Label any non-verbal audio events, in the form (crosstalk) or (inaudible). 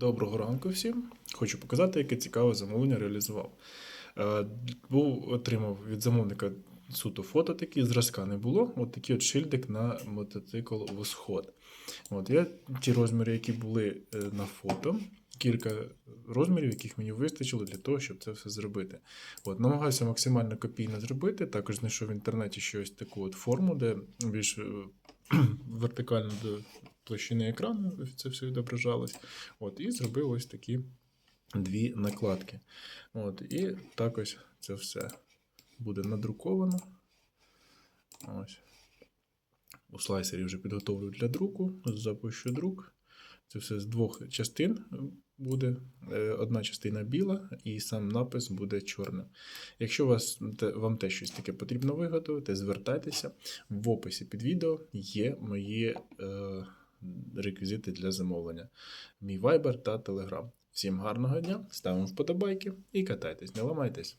Доброго ранку всім. Хочу показати, яке цікаве замовлення реалізував. Е, Був отримав від замовника суто фото такі, зразка не було. От такий от шильдик на мотоцикл Восход. От я ті розміри, які були е, на фото, кілька розмірів, яких мені вистачило для того, щоб це все зробити. От, намагався максимально копійно зробити. Також знайшов в інтернеті щось таку от форму, де більш е, (clears throat) вертикально до площини екрану це все відображалось. От, і зробив ось такі дві накладки. От, і так ось це все буде надруковано. Ось. У слайсері вже підготовлю для друку. Запущу друк. Це все з двох частин буде. Е, Одна частина біла, і сам напис буде чорним. Якщо вас, вам теж щось таке потрібно виготовити, звертайтеся. В описі під відео є мої е, реквізити для замовлення. Мій Viber та Telegram. Всім гарного дня, ставимо вподобайки і катайтесь, не ламайтесь.